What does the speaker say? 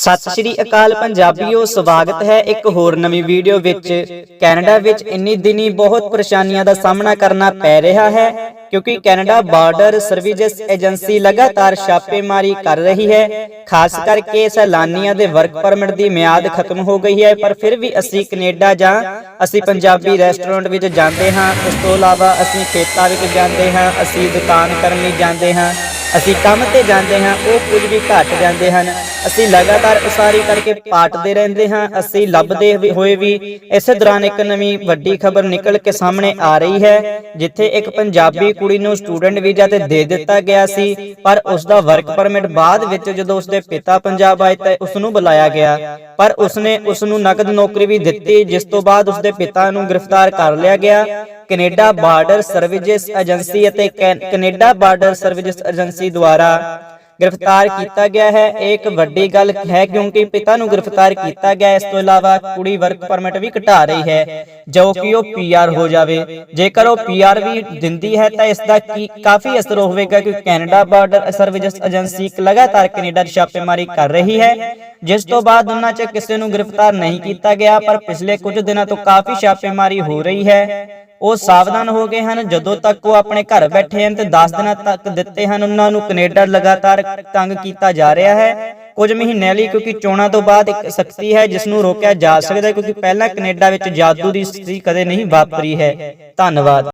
ਸਤਿ ਸ਼੍ਰੀ ਅਕਾਲ ਪੰਜਾਬੀਓ, ਸਵਾਗਤ ਹੈ ਇੱਕ ਹੋਰ ਨਵੀਂ ਵੀਡੀਓ ਵਿੱਚ। ਕੈਨੇਡਾ ਵਿੱਚ ਇੰਨੀ ਦਿਨੀ ਬਹੁਤ ਪਰੇਸ਼ਾਨੀਆਂ ਦਾ ਸਾਹਮਣਾ ਕਰਨਾ ਪੈ ਰਿਹਾ ਹੈ, ਕਿਉਂਕਿ ਕੈਨੇਡਾ ਬਾਰਡਰ ਸਰਵਿਸਿਜ਼ ਏਜੰਸੀ ਲਗਾਤਾਰ ਛਾਪੇਮਾਰੀ ਕਰ ਰਹੀ ਹੈ। ਖਾਸ ਕਰਕੇ ਸੈਲਾਨੀਆਂ ਦੇ ਵਰਕ ਪਰਮਿਟ ਦੀ ਮਿਆਦ ਖਤਮ ਹੋ ਗਈ ਹੈ, ਪਰ ਫਿਰ ਵੀ ਅਸੀਂ ਕੈਨੇਡਾ ਜਾਂ ਅਸੀਂ ਪੰਜਾਬੀ ਰੈਸਟੋਰੈਂਟ ਵਿੱਚ ਜਾਂਦੇ ਹਾਂ। ਇਸ ਤੋਂ ਇਲਾਵਾ ਅਸੀਂ ਖੇਤਾਂ ਵਿੱਚ ਜਾਂਦੇ ਹਾਂ, ਅਸੀਂ ਦੁਕਾਨ ਕਰਨ ਲਈ ਜਾਂਦੇ ਹਾਂ। ਅਸੀਂ ਕੰਮ ਤੇ ਜਾਂਦੇ ਹਾਂ, ਉਹ ਕੁਝ ਵੀ ਘਟ ਜਾਂਦੇ ਹਨ। ਅਸੀਂ ਲਗਾਤਾਰ ਉਸਾਰੀ ਕਰਕੇ ਪਾਟਦੇ ਰਹਿੰਦੇ ਹਾਂ, ਅਸੀਂ ਲੱਭਦੇ ਹੋਏ ਵੀ। ਇਸੇ ਦੌਰਾਨ ਇੱਕ ਨਵੀਂ ਵੱਡੀ ਖਬਰ ਨਿਕਲ ਕੇ ਸਾਹਮਣੇ ਆ ਰਹੀ ਹੈ, ਜਿੱਥੇ ਇੱਕ ਪੰਜਾਬੀ ਕੁੜੀ ਨੂੰ ਸਟੂਡੈਂਟ ਵੀਜ਼ਾ ਤੇ ਦੇ ਦਿੱਤਾ ਗਿਆ ਸੀ, ਪਰ ਉਸ ਦਾ ਵਰਕ ਪਰਮਿਟ ਬਾਅਦ ਵਿੱਚ ਜਦੋਂ ਉਸਦੇ ਪਿਤਾ ਪੰਜਾਬ ਆਏ ਤਾਂ ਉਸ ਨੂੰ ਬੁਲਾਇਆ ਗਿਆ। ਪਰ ਉਸਨੇ ਉਸ ਨੂੰ ਨਕਦ ਨੌਕਰੀ ਵੀ ਦਿੱਤੀ, ਜਿਸ ਤੋਂ ਬਾਅਦ ਉਸਦੇ ਪਿਤਾ ਨੂੰ ਗ੍ਰਿਫਤਾਰ ਕਰ ਲਿਆ ਗਿਆ। ਕੈਨੇਡਾ ਬਾਰਡਰ ਸਰਵਿਸਿਜ਼ ਏਜੰਸੀ ਅਤੇ ਕੈ- ਕੈਨੇਡਾ ਬਾਰਡਰ ਸਰਵਿਸਿਜ਼ ਏਜੰਸੀ ਦੁਆਰਾ ਗ੍ਰਿਫਤਾਰ ਕੀਤਾ ਗਿਆ ਹੈ। ਇਹ ਇੱਕ ਵੱਡੀ ਗੱਲ ਹੈ ਕਿਉਂਕਿ ਪਿਤਾ ਨੂੰ ਗ੍ਰਿਫਤਾਰ ਕੀਤਾ ਗਿਆ। ਇਸ ਤੋਂ ਇਲਾਵਾ ਕੁੜੀ ਵਰਕ ਪਰਮਿਟ ਵੀ ਘਟਾ ਰਹੀ ਹੈ, ਜੋ ਕਿ ਉਹ ਪੀਆਰ ਹੋ ਜਾਵੇ। ਜੇਕਰ ਉਹ ਪੀਆਰ ਵੀ ਦਿੰਦੀ ਹੈ, ਤਾਂ ਇਸ ਦਾ ਕੀ ਕਾਫੀ ਅਸਰ ਹੋਵੇਗਾ ਕਿ ਕੈਨੇਡਾ ਬਾਰਡਰ ਸਰਵਿਸਿਜ਼ ਏਜੰਸੀ ਇੱਕ ਲਗਾਤਾਰ ਕੈਨੇਡਾ 'ਚ ਛਾਪੇਮਾਰੀ ਕਰ ਰਹੀ ਹੈ। ਜਿਸ ਤੋਂ ਬਾਅਦ ਉਹਨਾਂ 'ਚ ਕਿਸੇ ਨੂੰ ਗ੍ਰਿਫਤਾਰ ਨਹੀਂ ਕੀਤਾ ਗਿਆ, ਪਰ ਪਿਛਲੇ ਕੁਝ ਦਿਨਾਂ ਤੋਂ ਕਾਫੀ ਛਾਪੇਮਾਰੀ ਹੋ ਰਹੀ ਹੈ। ਉਹ ਸਾਵਧਾਨ ਹੋ ਗਏ ਹਨ। ਜਦੋਂ ਤੱਕ ਉਹ ਆਪਣੇ ਘਰ ਬੈਠੇ ਹਨ, ਤੇ 10 ਦਿਨਾਂ ਤੱਕ ਦਿੱਤੇ ਹਨ। ਉਹਨਾਂ ਨੂੰ ਕੈਨੇਡਾ ਲਗਾਤਾਰ ਲਗਾਤਾਰ ਤੰਗ ਕੀਤਾ ਜਾ ਰਿਹਾ ਹੈ। ਕੁਝ ਮਹੀਨਿਆਂ ਲਈ ਕਿਉਂਕਿ ਚੋਣਾਂ ਤੋਂ ਬਾਅਦ ਇੱਕ ਸਖਤੀ ਹੈ ਜਿਸ ਨੂੰ ਰੋਕਿਆ ਜਾ ਸਕਦਾ ਹੈ ਕਿਉਂਕਿ ਪਹਿਲਾਂ ਕੈਨੇਡਾ ਵਿੱਚ ਜਾਦੂ ਦੀ ਸਥਿਤੀ ਕਦੇ ਨਹੀਂ ਵਾਪਰੀ ਹੈ। ਧੰਨਵਾਦ।